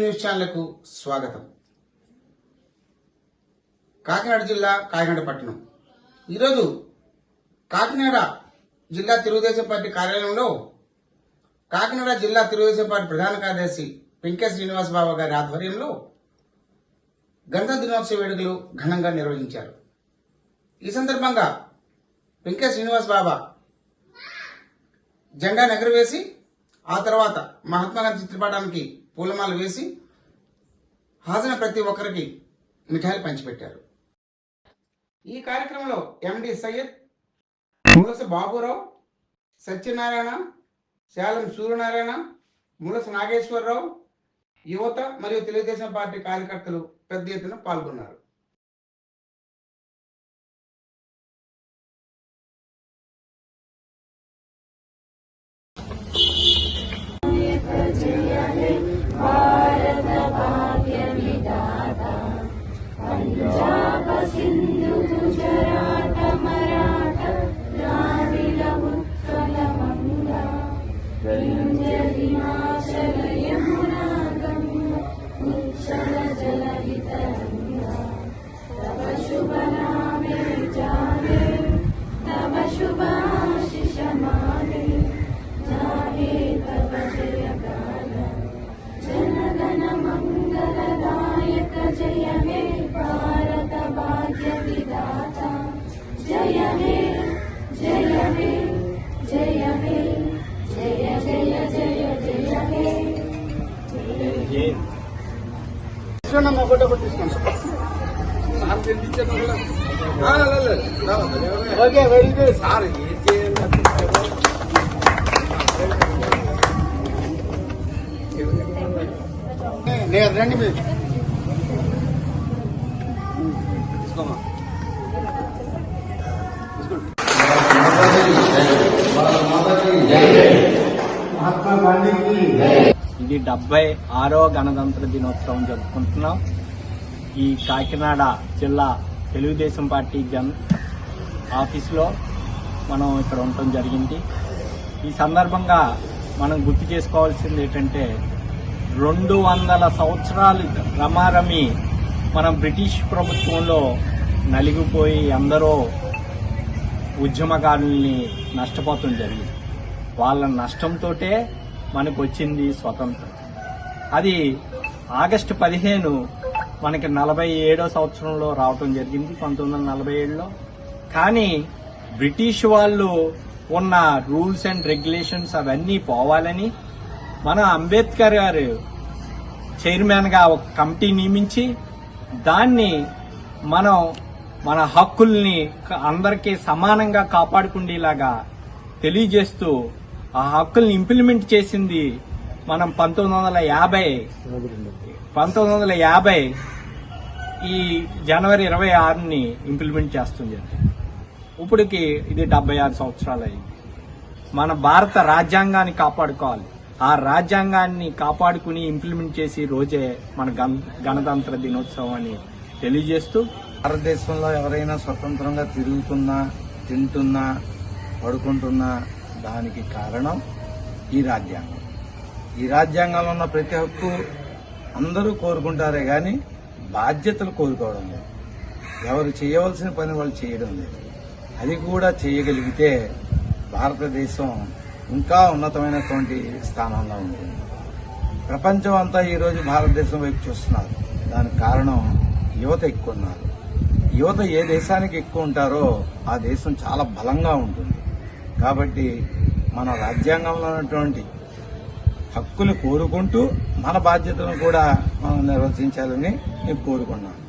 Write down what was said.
News స్వాగతం. కాకినాడ జిల్లా కాకినాడ పట్టణం ఈరోజు కాకినాడ జిల్లా తెలుగుదేశం పార్టీ కార్యాలయంలో కాకినాడ జిల్లా తెలుగుదేశం పార్టీ ప్రధాన కార్యదర్శి వెంకట శ్రీనివాస్ బాబు గారి ఆధ్వర్యంలో గంధ దినోత్సవ వేడుకలు ఘనంగా నిర్వహించారు. ఈ సందర్భంగా వెంకట శ్రీనివాస్ బాబా. జెండా ఎగరవేసి ఆ తర్వాత మహాత్మా గాంధీ చిత్రపటానికి పూలమాల వేసి హాజరైన ప్రతి ఒక్కరికి మిఠాయిలు పంచిపెట్టారు. ఈ కార్యక్రమంలో ఎండి సయ్యద్ ములస బాబురావు సత్యనారాయణ శాలం సూర్యనారాయణ ములస నాగేశ్వరరావు యువత మరియు తెలుగుదేశం పార్టీ కార్యకర్తలు పెద్ద ఎత్తున పాల్గొన్నారు. God. Okay very good sir నేను రండి మీరు తీసుకోమా మహాత్మా గాంధీకి ఇది డెబ్బై ఆరో గణతంత్ర దినోత్సవం జరుపుకుంటున్నాం. ఈ కాకినాడ జిల్లా తెలుగుదేశం పార్టీ జన్ ఆఫీస్లో మనం ఇక్కడ ఉండటం జరిగింది. ఈ సందర్భంగా మనం గుర్తు చేసుకోవాల్సింది ఏంటంటే రెండు వందల సంవత్సరాలు రమారమి మనం బ్రిటిష్ ప్రభుత్వంలో నలిగిపోయి ఎందరో ఉద్యమకారుల్ని నష్టపోవటం జరిగింది. వాళ్ళ నష్టంతోటే మనకు వచ్చింది స్వతంత్రం. అది ఆగస్టు పదిహేను మనకి నలభై ఏడో సంవత్సరంలో రావటం జరిగింది పంతొమ్మిది వందల నలభై ఏడులో కానీ బ్రిటిష్ వాళ్ళు ఉన్న రూల్స్ అండ్ రెగ్యులేషన్స్ అవన్నీ పోవాలని మన అంబేద్కర్ గారు చైర్మన్గా ఒక కమిటీ నియమించి దాన్ని మనం మన హక్కుల్ని అందరికీ సమానంగా కాపాడుకుండేలాగా తెలియజేస్తూ ఆ హక్కుల్ని ఇంప్లిమెంట్ చేసింది మనం పంతొమ్మిది వందల యాభై. పంతొమ్మిది వందల యాభై ఈ జనవరి ఇరవై ఆరుని ఇంప్లిమెంట్ చేస్తుంది. ఇప్పటికి ఇది డెబ్బై ఆరు సంవత్సరాలు అయింది. మన భారత రాజ్యాంగాన్ని కాపాడుకోవాలి. ఆ రాజ్యాంగాన్ని కాపాడుకుని ఇంప్లిమెంట్ చేసి రోజే మన గణతంత్ర దినోత్సవం అని తెలియజేస్తూ భారతదేశంలో ఎవరైనా స్వతంత్రంగా తిరుగుతున్నా తింటున్నా పడుకుంటున్నా దానికి కారణం ఈ రాజ్యాంగం. ఈ రాజ్యాంగంలో ఉన్న ప్రతి హక్కు అందరూ కోరుకుంటారే కానీ బాధ్యతలు కోరుకోవడం లేదు. ఎవరు చేయవలసిన పని వాళ్ళు చేయడం లేదు. అది కూడా చేయగలిగితే భారతదేశం ఇంకా ఉన్నతమైనటువంటి స్థానంలో ఉంటుంది. ప్రపంచం అంతా ఈరోజు భారతదేశం వైపు చూస్తున్నారు. దానికి కారణం యువత ఎక్కువ ఉన్నారు. యువత ఏ దేశానికి ఎక్కువ ఉంటారో ఆ దేశం చాలా బలంగా ఉంటుంది. కాబట్టి మన రాజ్యాంగంలో ఉన్నటువంటి హక్కులు కోరుకుంటూ మన బాధ్యతలను కూడా మనం నిర్వర్తించాలని నేను కోరుకున్నాను